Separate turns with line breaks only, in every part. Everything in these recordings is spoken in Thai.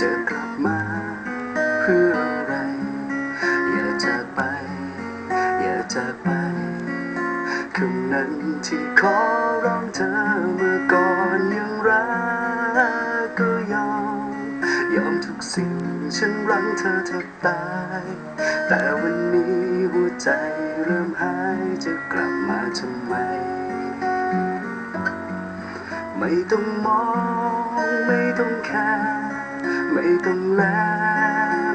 จะกลับมาเพื่ออะไร อย่าจากไป อย่าจากไปคำนั้นที่ขอร้องเธอเมื่อก่อนยังรัก ยอมทุกสิ่ง ฉันรังเธอแทบตาย แต่วันนี้หัวใจเริ่มหายจะกลับมาทำไม ไม่ต้องมอง ไม่ต้องแค่ไม่ต้องแล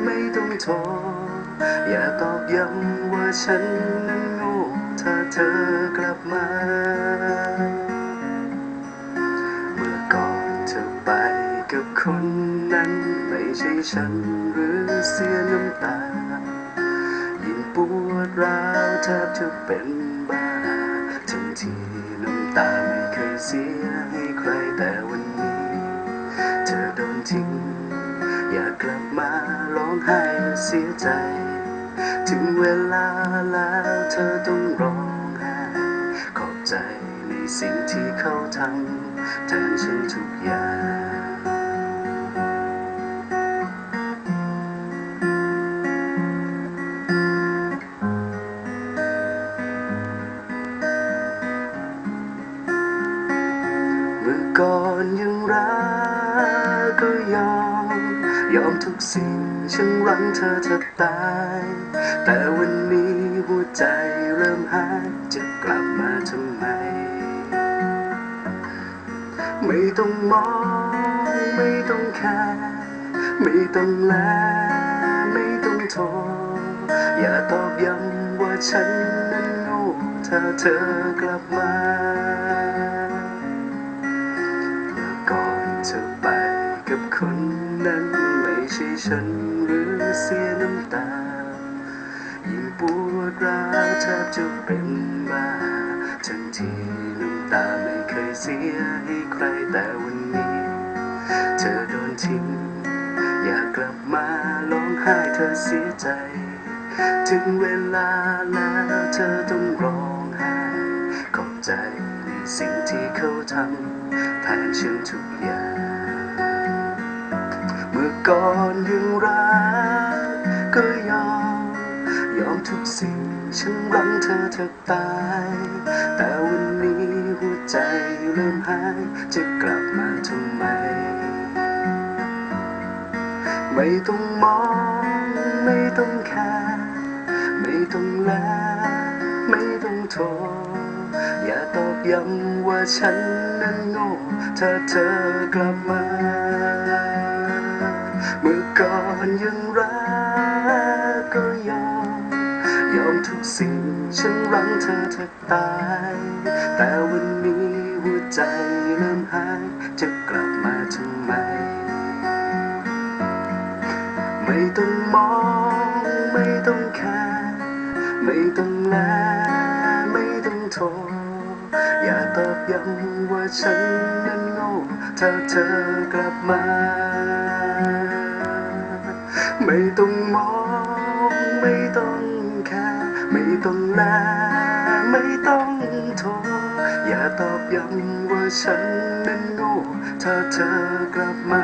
ไม่ต้องโทร อย่าตอกย้ำว่าฉันนั้นโง่ถ้าเธอกลับมา ฉันหรือเสียน้ำตา ยิ่งปวดร้าวแทบจะเป็นบ้าทั้งที่น้ำตาไม่เคยเสียให้ใครแต่วันนี้ เธอโดนทิ้ง อยากกลับมาร้องไห้และเสียใจ ถึงเวลาแล้วเธอต้องร้องไห้ขอบใจในสิ่งที่เขาทำแทนฉันทุกอย่าง มื่อก่อนยังรักก็ยอม ยอมทุกสิ่งฉันรังเธอแทบตาย แต่วันนี้หัวใจเริ่มหายจะกลับมาทำไม ไม่ต้องมอง ไม่ต้องแค่ไม่ต้องแลไม่ต้องโทร อย่าตอบย้ำว่าฉันนั้นโง่ถ้าเธอกลับมา ใช่ฉันหรือเสียน้ำตา ยิ่งปวดร้าวแทบจะเป็นบ้าทั้งที่น้ำตาไม่เคยเสียให้ใครแต่วันนี้ เธอโดนทิ้ง อยากกลับมาร้องไห้เธอเสียใจ ถึงเวลาแล้วเธอต้องร้องไห้ขอบใจในสิ่งที่เขาทำแทนฉันทุกอย่าง ก่อนยังรักก็ยอม ยอมทุกสิ่งฉันรังเธอแทบตาย แต่วันนี้หัวใจเริ่มหาย จะกลับมาทำไม ไม่ต้องมอง ไม่ต้องแค่ไม่ต้องแลไม่ต้องโทร อย่าตอกย้ำว่าฉันนั้นโง่ถ้าเธอกลับมา เมื่อก่อนยังรักก็ยอม ยอมทุกสิ่งฉันรังเธอแทบตาย แต่วันนี้หัวใจเริ่มหาย จะกลับมาทำไม ไม่ต้องมอง ไม่ต้องแค่ไม่ต้องแลไม่ต้องโทร อย่าตอบย้ำว่าฉันนั้นโง่ถ้าเธอกลับมา ไม่ต้องมอง ไม่ต้องแค่ไม่ต้องแล ไม่ต้องโทร อย่าตอบย้ำว่าฉันนั้นโง่ถ้าเธอกลับมา